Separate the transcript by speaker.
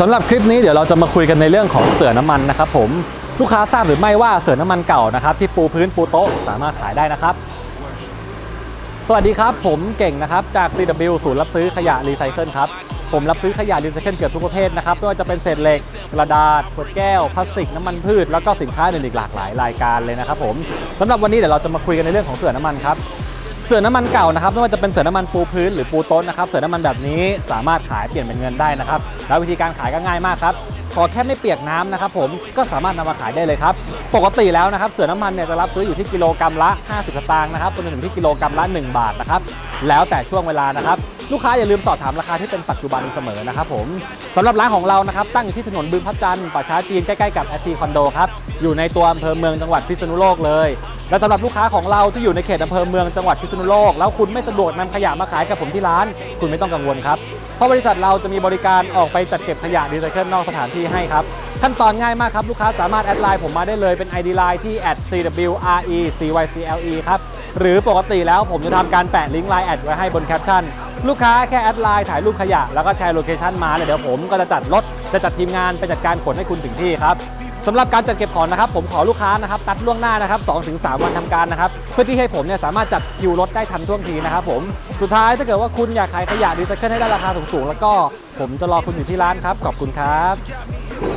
Speaker 1: สำหรับคลิปนี้เดี๋ยวเราจะมาคุยกันในเรื่องของเสื่อน้ำมันนะครับผมลูกค้าทราบหรือไม่ว่าเสื่อน้ำมันเก่านะครับที่ปูพื้นปูโต๊ะสามารถขายได้นะครับ สวัสดีครับ ผมเก่งนะครับจาก CW ศูนย์รับซื้อขยะรีไซเคิลครับผมรับซื้อขยะรีไซเคิลเกือบทุกประเภทนะครับไม่ว่าจะเป็นเศษเหล็ก กระดาษขวดแก้วพลาสติกน้ำมันพืชแล้วก็สินค้าอื่นอีกหลากหลายรายการเลยนะครับผมสำหรับวันนี้เดี๋ยวเราจะมาคุยกันในเรื่องของเสื่อน้ำมันครับ เสื่อน้ำมันเก่านะครับไม่ว่าจะเป็นเสื่อน้ำมันปูพื้นหรือปูโต๊ะนะครับเสื่อน้ำมันแบบนี้สามารถขายเปลี่ยนเป็นเงินได้นะครับแล้ววิธีการขายก็ง่ายมากครับขอแค่ไม่เปียกน้ำนะครับผมก็สามารถนำมาขายได้เลยครับปกติแล้วนะครับเสื่อน้ำมันเนี่ยจะรับซื้ออยู่ที่กิโลกรัมละ 50 สตางค์นะครับจนถึงที่กิโลกรัมละ 1 บาทนะครับแล้วแต่ช่วงเวลานะครับลูกค้าอย่าลืมสอบถามราคาที่เป็นปัจจุบันเสมอนะครับผมสำหรับร้านของเรานะครับตั้งอยู่ที่ถนนบึงพระจันทร์ป่าช้าจีนใกล้ๆกับแอทีคอนโดครับอยู่ในตัวอำเภอเมืองจังหวัดพิษณุโลกเลย และสำหรับลูกค้าของเราที่อยู่ในเขตอำเภอเมืองจังหวัดพิษณุโลก แล้วคุณไม่สะดวกนำขยะมาขายกับผมที่ร้าน คุณไม่ต้องกังวลครับเพราะบริษัทเราจะมีบริการออกไปจัดเก็บขยะรีไซเคิลนอกสถานที่ให้ครับขั้นตอนง่ายมากครับ ลูกค้าสามารถแอดไลน์ผมมาได้เลยเป็น ID Line ที่ @cwrecycle ครับ หรือปกติแล้วผมจะทำการแปะลิงก์ไลน์แอดไว้ให้บนแคปชั่น ลูกค้าแค่แอดไลน์ถ่ายรูปขยะ แล้วก็แชร์โลเคชันมาเลยเดี๋ยวผมก็จะจัดรถจะจัดทีมงานไปจัดการขนให้คุณถึงที่ครับ สำหรับการจัดเก็บของนะครับ ผมขอลูกค้านะครับตัดล่วงหน้านะครับ2ถึง3วันทำการนะครับ เพื่อที่ให้ผมเนี่ยสามารถจัดคิวรถได้ทันท่วงทีนะครับผมสุดท้ายถ้าเกิดว่าคุณอยากขายขยะรีไซเคิลให้ได้ราคาสูงๆแล้วก็ผมจะรอคุณอยู่ที่ร้านครับขอบคุณครับ